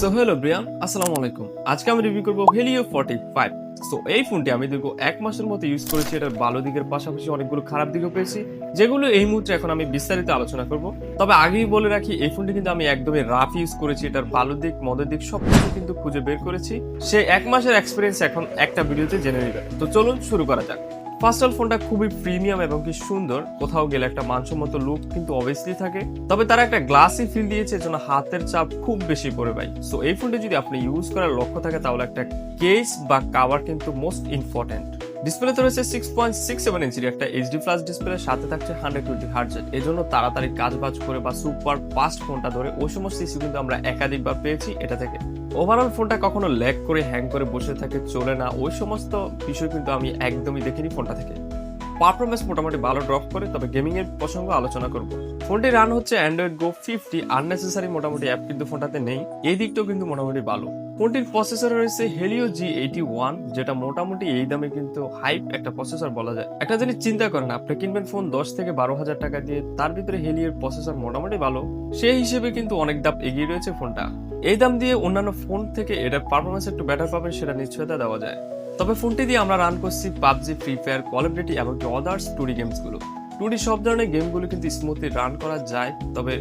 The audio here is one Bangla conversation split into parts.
সো হ্যালো ব্রিয়ান আসসালামু আলাইকুম আজকে আমি রিভিউ করব হেলিও ফর্টি ফাইভ সো এই ফোনটি আমি দীর্ঘ এক মাসের মতো ইউজ করেছি। এটার ভালো দিকের পাশাপাশি অনেকগুলো খারাপ দিকও পেয়েছি। যেগুলো এই মুহূর্তে এখন আমি বিস্তারিত আলোচনা করব। তবে আগেই বলে রাখি, এই ফোনটি কিন্তু আমি একদমই রাফ ইউজ করেছি। এটার ভালো দিক মদের দিক সব কিছু কিন্তু খুঁজে বের করেছি। সে এক মাসের এক্সপিরিয়েন্স এখন একটা ভিডিওতে জেনে নেবে। তো চলুন শুরু করা যাক। ফার্স্ট অল ফোনটা খুবই প্রিমিয়াম এবং কি সুন্দর। কোথাও গেলে একটা মানসম্মত লুক কিন্তু অবভিয়াসলি থাকে। তবে তারা একটা গ্লাসি ফিল দিয়েছে, যেন হাতের চাপ খুব বেশি পড়ে ভাই। সো এই ফোনটি যদি আপনি ইউজ করার লক্ষ্য থাকে, তাহলে একটা কেস বা কাভার কিন্তু মোস্ট ইম্পর্টেন্ট ডিসপ্লেতে রয়েছে সিক্স পয়েন্ট সিক্স সেভেন ইঞ্চির একটা এইচডি প্লাস ডিসপ্লে সাথে থাকছে হান্ড্রেড টোয়েন্টি হার্জেট এই জন্য তাড়াতাড়ি কাজ বাজ করে বা সুপার ফাস্ট ফোনটা ধরে ওই সমস্ত ইস্যু কিন্তু আমরা একাধিকবার পেয়েছি এটা থেকে। ওভারঅল ফোনটা কখনো ল্যাগ করে হ্যাং করে বসে থাকে, চলে না। ওই সমস্ত বিষয় কিন্তু আমি একদমই দেখিনি ফোনটা থেকে। পারফরমেন্স মোটামুটি ভালো ড্রপ করে, তবে গেমিং এর প্রসঙ্গ আলোচনা করব। ফোনটি রান হচ্ছে অ্যান্ড্রয়েড গো ফিফটি আননেসেসারি মোটামুটি অ্যাপ কিন্তু ফোনটাতে নেই। এই দিকটাও কিন্তু মোটামুটি ভালো। ফোনটির প্রসেসর রয়েছে? হেলিও জি এইটি ওয়ান যেটা মোটামুটি এই দামে কিন্তু হাইপ একটা প্রসেসর বলা যায়। একটা জিনিস চিন্তা করেন আপনি, কিনবেন ফোন দশ থেকে বারো হাজার টাকা দিয়ে, তার ভিতরে হেলিওর প্রসেসর মোটামুটি ভালো। সেই হিসেবে কিন্তু অনেক দাম এগিয়ে রয়েছে ফোনটা। এই দাম দিয়ে অন্যান্য ফোন থেকে এটার পারফরমেন্স একটু বেটার পাবেন, সেটা নিশ্চয়তা দেওয়া যায়। তবে ফোনটি দিয়ে আমরা রান করছি পাবজি ফ্রি ফায়ার ডিউটি এবং আদার্স টুডি গেমসগুলো টুডি সব ধরনের গেমগুলো কিন্তু স্মুথলি রান করা যায়। তবে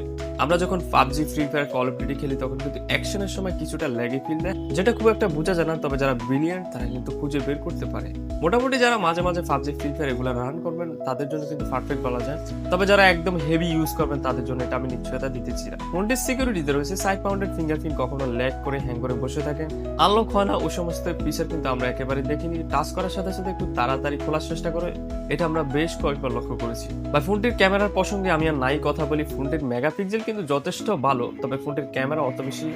আমরা যখন PUBG Free Fire Call of Duty খেলি, তখন কিন্তু অ্যাকশনের সময় কিছুটা ল্যাগে ফিল দেয়, যেটা খুব একটা বোঝা যায় না, তবে যারা ব্রিলিয়ান্ট তারা কিন্তু খুঁজে বের করতে পারে। মোটামুটি যারা মাঝে মাঝে পাবজি ফ্রি ফায়ার এগুলো রান করবেন, তাদের জন্য কিন্তু পারফেক্ট বলা যায়। তবে যারা একদম হেভি ইউজ করবেন, তাদের জন্য এটা আমি নিশ্চয়তা দিতেছি না। ফোনটির সিকিউরিটিতে রয়েছে সাইড মাউন্টেড ফিঙ্গারপ্রিন্ট কখনো ল্যাগ করে হ্যাং করে বসে থাকে। আনলক হয় না ওই সমস্ত ফিচার কিন্তু আমরা একেবারে দেখিনি। টাচ করার সাথে সাথে একটু তাড়াতাড়ি খোলার চেষ্টা করে, এটা আমরা বেশ কয়েকবার লক্ষ্য করেছি। বা ফোনটির ক্যামেরার প্রসঙ্গে আমি আর নাই কথা বলি ফোনটির মেগাপিক্সেল কিন্তু যথেষ্ট ভালো, তবে ফোনটির ক্যামেরা অত বেশি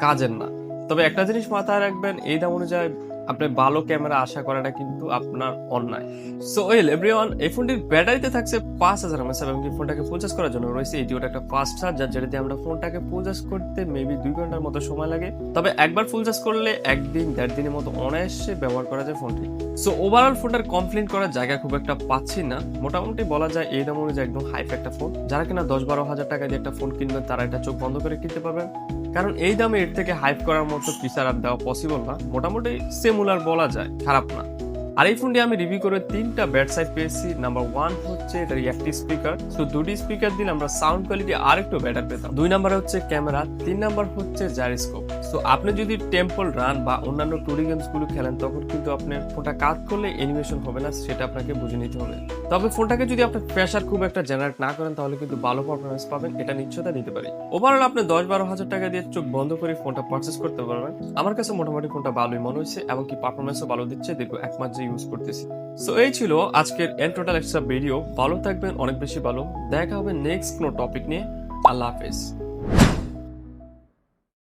কাজের না। তবে একটা জিনিস মাথায় রাখবেন, এই দাম অনুযায়ী আপনি ভালো ক্যামেরা আশা করাটা কিন্তু আপনার অন্যায়। সো ওয়েল এভরিওয়ান এই ফোনটির ব্যাটারিতে থাকছে পাঁচ হাজার এমএস এবং ফোনটাকে ফুল চার্জ করার জন্য রয়েছে এটি ওটা একটা ফাস্ট চার্জার যেটা দিয়ে আমরা ফোনটাকে ফুল চার্জ করতে মেবি দুই ঘণ্টার মতো সময় লাগে। তবে একবার ফুল চার্জ করলে একদিন, দেড় দিনের মতো অনায়াসে ব্যবহার করা যায় ফোনটি সো ওভারঅল ফোনটার কমপ্লেন করার জায়গা খুব একটা পাচ্ছি না। মোটামুটি বলা যায় এই দাম অনুযায়ী একদম হাইপ একটা ফোন যারা কিনা দশ বারো হাজার টাকা দিয়ে একটা ফোন কিনবেন, তারা এটা চোখ বন্ধ করে কিনতে পারবেন। কারণ এই দামে এর থেকে হাইপ করার মতো ফিচার আর দেওয়া পসিবল না। মোটামুটি সেমুলার বলা যায়, খারাপ না। আর এই ফোনটি আমি রিভিউ করে তিনটা ব্যাড সাইড পেয়েছি। নাম্বার ওয়ান হচ্ছে এটার একটি স্পিকার তো দুটি স্পিকার দিলে আমরা সাউন্ড কোয়ালিটি আর একটু বেটার পেতাম। দুই নাম্বার হচ্ছে ক্যামেরা তিন নাম্বার হচ্ছে জারিস্কোপ তো আপনি যদি টেম্পল রান বা অন্যান্য টুরি গেমসগুলো খেলেন, তখন কিন্তু আপনার ফোনটা কাজ করলে অ্যানিমেশন হবে না, সেটা আপনাকে বুঝে নিতে হবে। তবে ফোনটাকে যদি আপনি প্রেশার খুব একটা জেনারেট না করেন, তাহলে কিন্তু ভালো পারফরমেন্স পাবেন, এটা নিশ্চয়তা দিতে পারি। ওভারঅল আপনি দশ বারো হাজার টাকা দিয়ে চোখ বন্ধ করে ফোনটা পারচেস করতে পারবেন। আমার কাছে মোটামুটি ফোনটা ভালোই মনে হয়েছে এবং কি পারফরমেন্সও ভালো দিচ্ছে, দীর্ঘ এক মাস যে ইউজ করতেছি। সো এই ছিল আজকের এন টোটাল এক্সট্রা ভিডিও ভালো থাকবেন, অনেক বেশি ভালো। দেখা হবে নেক্সট কোনো টপিক নিয়ে। আল্লাহ হাফেজ।